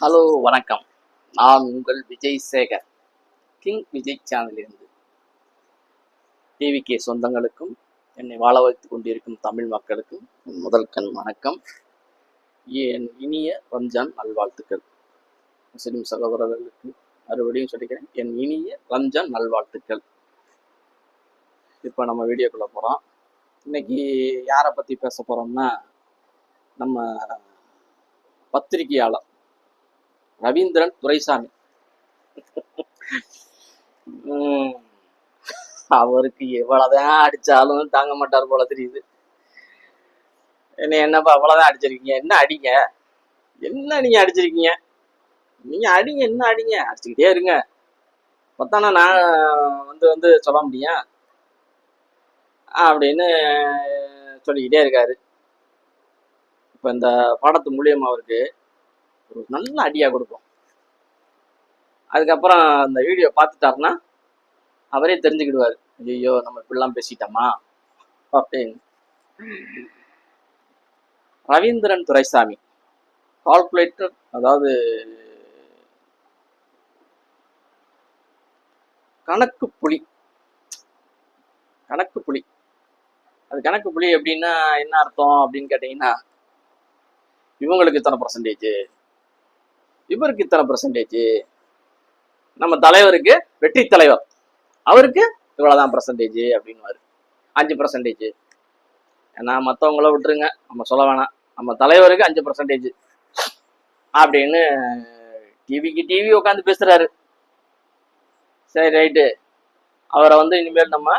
Hello வணக்கம். நான் உங்கள் விஜய் சேகர் கிங் விஜய் சேனலிலிருந்து டிவிகே சொந்தங்களுக்கும் என்னை வாழ வைத்துக் கொண்டிருக்கும் தமிழ் மக்களுக்கும் என் முதல் கண் வணக்கம். என் இனிய ரம்ஜான் நல்வாழ்த்துக்கள். முஸ்லிம் சகோதரர்களுக்கு மறுபடியும் சொல்லிக்கிறேன் என் இனிய ரம்ஜான் நல்வாழ்த்துக்கள். இப்போ நம்ம வீடியோக்குள்ள போகிறோம் இன்னைக்கு யாரை பற்றி பேச போகிறோம்னா நம்ம பத்திரிகையாளர் ரவீந்திரன் துரைசாமி. உம், அவருக்கு எவ்வளவுதான் அடிச்சாலும் தாங்க மாட்டார் போல தெரியுது. என்ன என்னப்பா அவ்வளவுதான் அடிச்சிருக்கீங்க? என்ன அடிங்க? என்ன நீங்க அடிச்சிருக்கீங்க? நீங்க அடிங்க என்ன அடிங்க? அடிச்சுக்கிட்டே இருங்க. பத்தானா நான் வந்து வந்து சொல்ல முடியும் அப்படின்னு சொல்லிக்கிட்டே இருக்காரு. இப்போ இந்த பாடத்து மூலியமா அவருக்கு ஒரு நல்ல அடியா கொடுக்கும். அதுக்கப்புறம் அந்த வீடியோ பார்த்துட்டாருன்னா அவரே தெரிஞ்சுக்கிடுவார். ஐயோ நம்ம இப்படிலாம் பேசிட்டோமா? அப்படின்னு. ரவீந்திரன் துரைசாமி. கால்குலேட்டர் அதாவது கணக்கு புலி. கணக்கு புலி. அது கணக்கு புலி எப்படின்னா என்ன அர்த்தம் அப்படின்னு கேட்டீங்கன்னா இவங்களுக்கு இத்தனை பர்சன்டேஜ் இவருக்கு இத்தனை பர்சன்டேஜ் நம்ம தலைவருக்கு வெற்றி தலைவர். அவருக்கு இவ்வளோதான் பர்சன்டேஜ் அப்படின்னுவாரு. அஞ்சு பர்சன்டேஜ் ஏன்னா மற்றவங்கள விட்டுருங்க. நம்ம சொல்ல வேணாம். நம்ம தலைவருக்கு அஞ்சு பர்சன்டேஜ் அப்படின்னு டிவிக்கு டிவி உட்காந்து பேசுகிறாரு சரி ரைட்டு. அவரை வந்து இனிமேல் நம்ம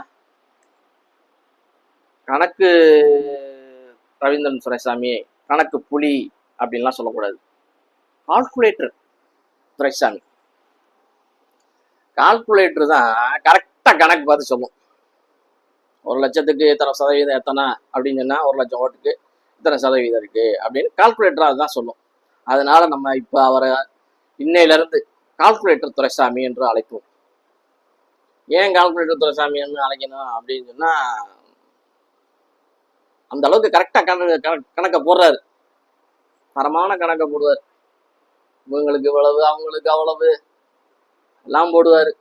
கணக்கு ரவீந்திரன் சுரைசாமி கணக்கு புலி அப்படின்லாம் சொல்லக்கூடாது. கால்குலேட்டர் துரைசாமி. கால்குலேட்டர் தான் கரெக்டாக கணக்கு பார்த்து சொல்லும். ஒரு லட்சத்துக்கு இத்தனை சதவீதம் எத்தனை அப்படின்னு சொன்னால் ஒரு லட்சம் ஓட்டுக்கு இத்தனை சதவீதம் இருக்கு அப்படின்னு கால்குலேட்டர் அதுதான் சொல்லும். அதனால நம்ம இப்போ அவரை இன்னையிலேருந்து கால்குலேட்டர் துரைசாமி என்று அழைப்போம். ஏன் கால்குலேட்டர் துரைசாமி என்று அழைக்கணும் அப்படின்னு சொன்னா அந்த அளவுக்கு கரெக்டாக கணக்கு கணக்கை போடுறாரு. தரமான கணக்கை போடுவார். இவங்களுக்கு இவ்வளவு அவங்களுக்கு அவ்வளவு. எல்லாம் போடுவாரு.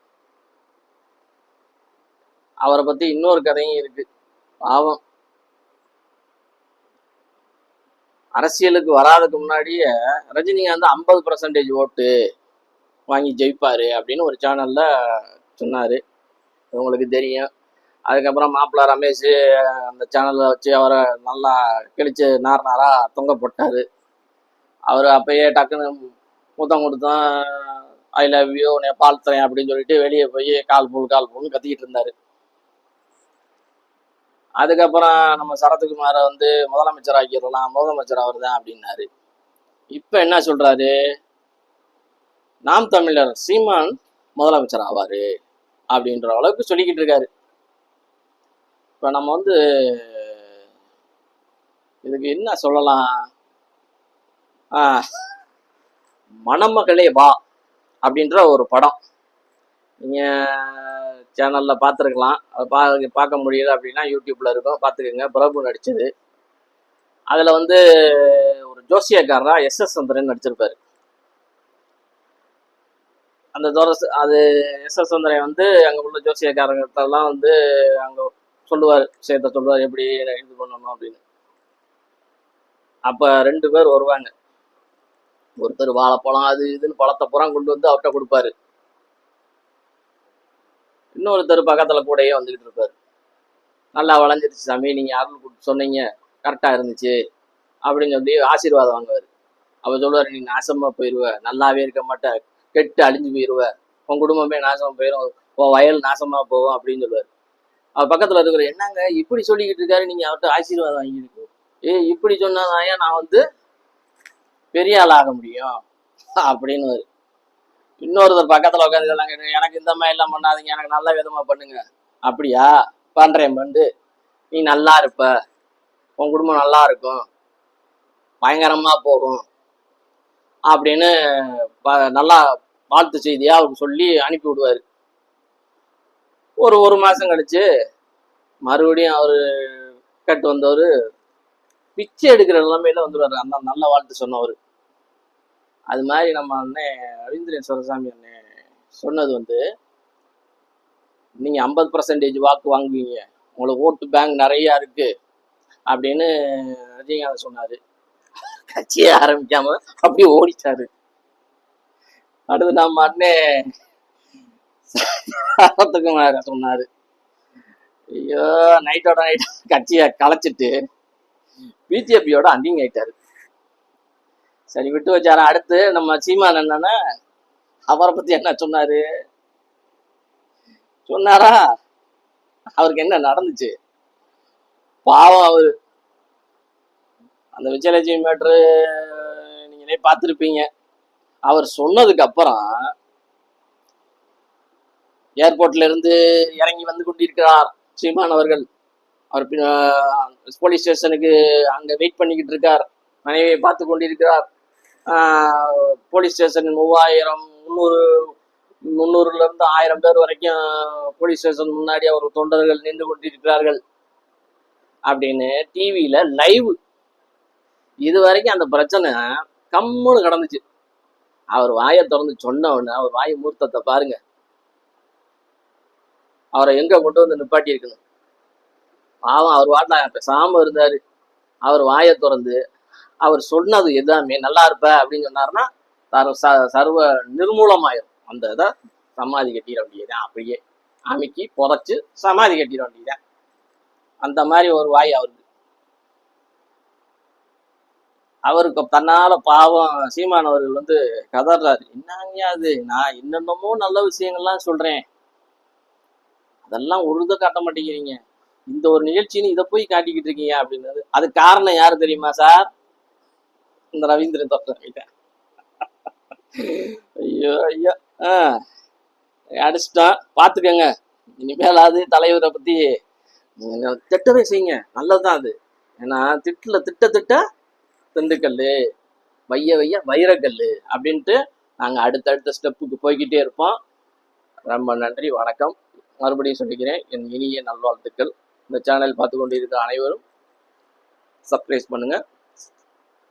அவரை பத்தி இன்னொரு கதையும் இருக்கு. பாவம். அரசியலுக்கு வராதுக்கு முன்னாடியே ரஜினிகாந்த் ஐம்பது பர்சன்டேஜ் ஓட்டு வாங்கி ஜெயிப்பாரு அப்படின்னு ஒரு சேனல்ல சொன்னாரு. உங்களுக்கு தெரியும். அதுக்கப்புறம் மாப்பிள்ளை ரமேஷ் அந்த சேனல்ல வச்சு அவரை நல்லா கிழிச்சு நார் நாரா தொங்க போட்டாரு. அவர் அப்பயே டக்குன்னு முத்தம் கொடுத்தேன் ஐ லவ் யூ உன்னை வாழ்த்துறேன் அப்படின்னு சொல்லிட்டு வெளியே போய் கால் புல் கால் பூல்னு கத்திக்கிட்டு இருந்தாரு. அதுக்கப்புறம் நம்ம சரத்குமாரை வந்து முதலமைச்சர் ஆக்கிடலாம் முதலமைச்சர் அவர் தான் அப்படின்னாரு. இப்போ என்ன சொல்றாரு? நாம் தமிழர் சீமான் முதலமைச்சர் ஆவாரு அப்படின்ற அளவுக்கு சொல்லிக்கிட்டு இருக்காரு. இப்போ நம்ம வந்து இதுக்கு என்ன சொல்லலாம்? மணமகளே வா அப்படின்ற ஒரு படம். நீங்கள் சேனலில் பார்த்துருக்கலாம். அதை பா பார்க்க முடியல அப்படின்னா யூடியூப்பில் இருக்கும். பார்த்துக்கோங்க. பிரபு நடித்தது அதில் வந்து ஒரு ஜோசியக்காரராக எஸ் எஸ் சந்திரன் நடிச்சிருப்பார். அந்த தோரஸ் அது எஸ் எஸ் சந்திரன் வந்து அங்கே உள்ள ஜோசியக்காரங்கிட்டலாம் வந்து அங்கே சொல்லுவார். விஷயத்த சொல்லுவார். எப்படி இது பண்ணணும் அப்படின்னு. அப்போ ரெண்டு பேர் வருவாங்க. ஒருத்தர் வாழைப்பழம் அது இதுன்னு பழத்தை புறம் கொண்டு வந்து அவர்கிட்ட கொடுப்பாரு. இன்னொருத்தர் பக்கத்துல கூடயே வந்துகிட்டு இருப்பாரு. நல்லா வளைஞ்சிருச்சு சாமி நீங்க அருள் கொடுத்து சொன்னீங்க கரெக்டா இருந்துச்சு அப்படின்னு சொல்லி ஆசீர்வாதம் வாங்குவாரு. அவர் சொல்லுவாரு நீ நாசமா போயிருவ நல்லாவே இருக்க மாட்ட கெட்டு அழிஞ்சு போயிருவ உன் குடும்பமே நாசமா போயிடும் உன் வயல் நாசமா போகும் அப்படின்னு சொல்லுவாரு அவர் பக்கத்துல இருக்கிற என்னங்க இப்படி சொல்லிக்கிட்டு இருக்காரு நீங்க அவர்கிட்ட ஆசீர்வாதம் வாங்கிட்டு ஏ இப்படி சொன்னாதான் நான் வந்து பெரிய ஆள் ஆக முடியும் அப்படின்னு இன்னொருத்தர் பக்கத்துல உட்காந்து எனக்கு இந்த மாதிரி எல்லாம் பண்ணாதீங்க எனக்கு நல்ல விதமா பண்ணுங்க. அப்படியா? பண்றேன் பண்ணு நீ நல்லா இருப்ப. உன் குடும்பம் நல்லா இருக்கும். பயங்கரமா போகும். அப்படின்னு ப- நல்லா வாழ்த்து செய்தியா அவருக்கு சொல்லி அனுப்பி விடுவாரு. ஒரு ஒரு மாசம் கழிச்சு மறுபடியும் அவரு கட்டு வந்தவர் பிச்சை எடுக்கிற நிலைமையில வந்துடுவாரு அந்த நல்ல வாழ்த்து சொன்னவர். அது மாதிரி நம்ம அண்ணன் ரவீந்திரன் சுரசாமி அண்ணன் சொன்னது வந்து நீங்கள் ஐம்பது பர்சன்டேஜ் வாக்கு வாங்குவீங்க. உங்களுக்கு ஓட்டு பேங்க் நிறையா இருக்கு. அப்படின்னு ரஜினிகாந்த் சொன்னார். கட்சியே ஆரம்பிக்காம அப்படியே ஓடிட்டாரு. அடுத்து நம்ம அண்ணே சரத்குமார் சொன்னாரு. ஐயோ நைட்டோட நைட் கட்சியை கலைச்சிட்டு பிஜேபியோட அண்டிங் ஆயிட்டாரு. சரி விட்டு வச்சாரா? அடுத்து நம்ம சீமான் என்னன்னா அவரை பத்தி என்ன சொன்னாரு? சொன்னாரா? அவருக்கு என்ன நடந்துச்சு? பாவம் அவரு. அந்த விஜயலட்சுமி மேட்ரு நீங்களே பார்த்துருப்பீங்க. அவர் சொன்னதுக்கு அப்புறம் ஏர்போர்ட்ல இருந்து இறங்கி வந்து கொண்டிருக்கிறார் சீமான் அவர்கள். அவர் போலீஸ் ஸ்டேஷனுக்கு அங்க வெயிட் பண்ணிக்கிட்டு இருக்கார். மனைவியை பார்த்து கொண்டிருக்கிறார். போலீஸ் ஸ்டேஷன் மூவாயிரம் முந்நூறு முந்நூறுல இருந்து ஆயிரம் பேர் வரைக்கும் போலீஸ் ஸ்டேஷன் முன்னாடி அவர் தொண்டர்கள் நின்று கொண்டிருக்கிறார்கள் அப்படின்னு டிவியில லைவ் இது வரைக்கும் அந்த பிரச்சனை கம்முன்னு கடந்துச்சு. அவர் வாயை திறந்து சொன்ன உடனே அவர் வாய் மூர்த்தத்தை பாருங்க. அவரை எங்க கொண்டு வந்து நிப்பாட்டி இருக்கணும் பாவம் அவர் வாட்டில் பேசாம இருந்தாரு. அவர் வாயை திறந்து அவர் சொன்னது எல்லாமே நல்லா இருப்ப அப்படின்னு சொன்னாருன்னா சர்வ- ச- சர்வ நிர்மூலமாயிரும். அந்த இதை சமாதி கட்டிட வேண்டியதுதான். அப்படியே அமைக்கி புதைச்சு சமாதி கட்டிட வேண்டியதுதான். அந்த மாதிரி ஒரு வாய் அவருக்கு. அவருக்கு தன்னால பாவம் சீமான் அவர்கள் வந்து கதறாரு என்னங்க அது? நான் என்னென்னமோ நல்ல விஷயங்கள்லாம் சொல்றேன். அதெல்லாம் ஒரு காட்ட மாட்டேங்கிறீங்க. இந்த ஒரு நிகழ்ச்சின்னு இதை போய் காட்டிக்கிட்டு இருக்கீங்க அப்படின்னது அது காரணம் யாரு தெரியுமா சார்? இந்த ரவீந்திரன் தொட்ட ஐயோ ஐயோ. ஆ. அடிச்சிட்டான் பார்த்துக்கங்க. இனிமேலாவது தலைவரை பத்தி திட்டவே செய்யுங்க. நல்லதுதான் அது. ஏன்னா திட்டில் திட்ட திட்ட திண்டுக்கல் வைய வைய வைரக்கல் அப்படின்ட்டு நாங்கள் அடுத்தடுத்த ஸ்டெப்புக்கு போய்கிட்டே இருப்போம். ரொம்ப நன்றி வணக்கம். மறுபடியும் சொல்லிக்கிறேன் என் இனிய நல்வாழ்த்துக்கள். இந்த சேனல் பார்த்து கொண்டிருக்கிற அனைவரும் சப்ஸ்கிரைப் பண்ணுங்கள்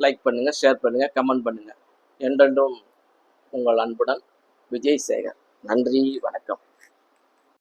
லைக் பண்ணுங்க ஷேர் பண்ணுங்க கமெண்ட் பண்ணுங்க. என்றென்றும் உங்கள் அன்புடன் விஜய் சேகர். நன்றி வணக்கம்.